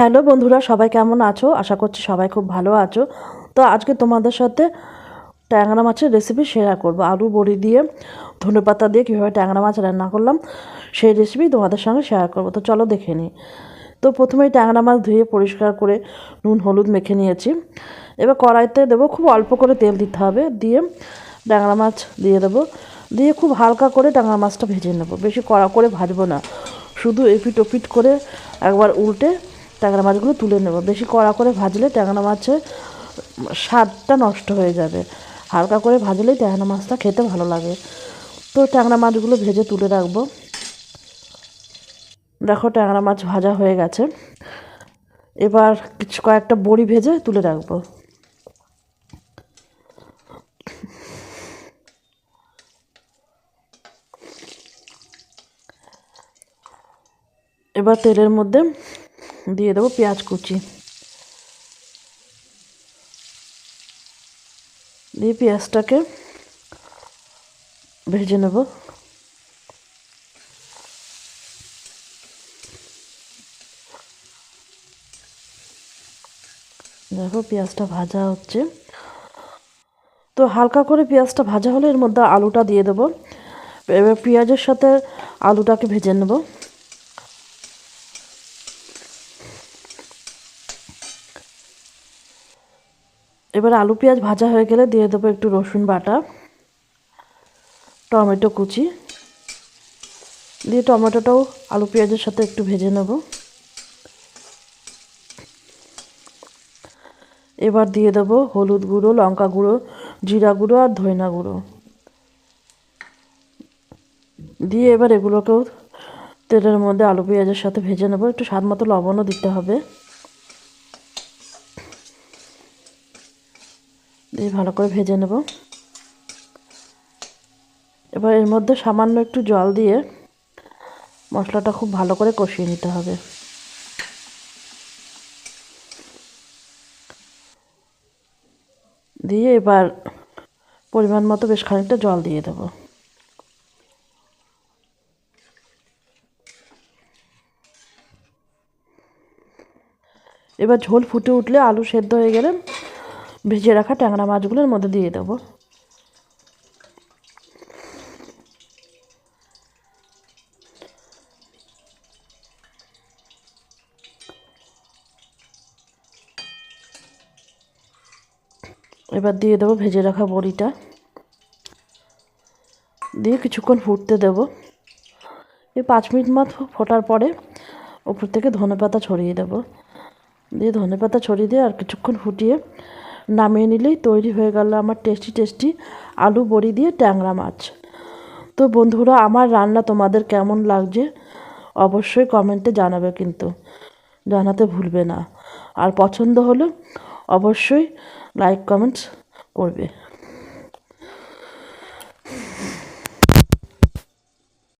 Hello বন্ধুরা, সবাই কেমন আছো? আশা করছি সবাই খুব ভালো আছো। তো আজকে তোমাদের সাথে ট্যাংরা মাছের রেসিপি শেয়ার করব। আলু বড়ি দিয়ে ধনে পাতা দিয়ে কীভাবে ট্যাংরা মাছ রান্না করলাম, সেই রেসিপি তোমাদের সঙ্গে শেয়ার করব। তো চলো দেখে নিই। তো প্রথমেই ট্যাংরা মাছ ধুয়ে পরিষ্কার করে নুন, হলুদ মেখে নিয়েছি। এবার কড়াইতে দেবো খুব অল্প করে তেল দিতে হবে। দিয়ে ট্যাংরা মাছ দিয়ে দেবো। দিয়ে খুব হালকা করে ট্যাংরা মাছটা ভেজে নেব। বেশি কড়া করে ভাজবো না। শুধু এপিট ওপিট করে একবার উল্টে ট্যাংরা মাছগুলো তুলে নেব। বেশি কড়া করে ভাজলে ট্যাংরা মাছের স্বাদটা নষ্ট হয়ে যাবে। হালকা করে ভাজলেই ট্যাংরা মাছটা খেতে ভালো লাগে। তো ট্যাংরা মাছগুলো ভেজে তুলে রাখব। দেখো ট্যাংরা মাছ ভাজা হয়ে গেছে। এবার কিছু কয়েকটা বড়ি ভেজে তুলে রাখব। এবার তেলের মধ্যে দিয়ে দেবো পেঁয়াজ কুচি। দিয়ে পেঁয়াজটাকে ভেজে নেব। দেখো পেঁয়াজটা ভাজা হচ্ছে। তো হালকা করে পেঁয়াজটা ভাজা হলে এর মধ্যে আলুটা দিয়ে দেবো। এবার পেঁয়াজের সাথে আলুটাকে ভেজে নেব। এবার আলু পেঁয়াজ ভাজা হয়ে গেলে দিয়ে দেবো একটু রসুন বাটা, টমেটো কুচি। দিয়ে টমেটোটাও আলু পেঁয়াজের সাথে একটু ভেজে নেব। এবার দিয়ে দেবো হলুদ গুঁড়ো, লঙ্কা গুঁড়ো, জিরা গুঁড়ো আর ধইনা গুঁড়ো। দিয়ে এবার এগুলোকেও তেলের মধ্যে আলু পেঁয়াজের সাথে ভেজে নেব। একটু স্বাদ মতো লবণও দিতে হবে। দিয়ে ভালো করে ভেজে নেব। এবার এর মধ্যে সামান্য একটু জল দিয়ে মশলাটা খুব ভালো করে কষিয়ে নিতে হবে। দিয়ে এবার পরিমাণ মতো বেশ খানিকটা জল দিয়ে দেবো। এবার ঝোল ফুটে উঠলে আলু সেদ্ধ হয়ে গেলে ভেজে রাখা ট্যাংরা মাছগুলোর মধ্যে দিয়ে দেবো। এবার দিয়ে দেবো ভেজে রাখা বড়িটা। দিয়ে কিছুক্ষণ ফুটতে দেব। এই পাঁচ মিনিট মতো ফোটার পরে ওপর থেকে ধনে পাতা ছড়িয়ে দেবো। দিয়ে ধনে পাতা ছড়িয়ে দিয়ে আর কিছুক্ষণ ফুটিয়ে নামিয়ে নিলেই তৈরি হয়ে গেল আমার টেস্টি টেস্টি আলু বড়ি দিয়ে ট্যাংরা মাছ। তো বন্ধুরা, আমার রান্না তোমাদের কেমন লাগছে অবশ্যই কমেন্টে জানাবে কিন্তু, জানাতে ভুলবে না। আর পছন্দ হলে অবশ্যই লাইক কমেন্টস করবে।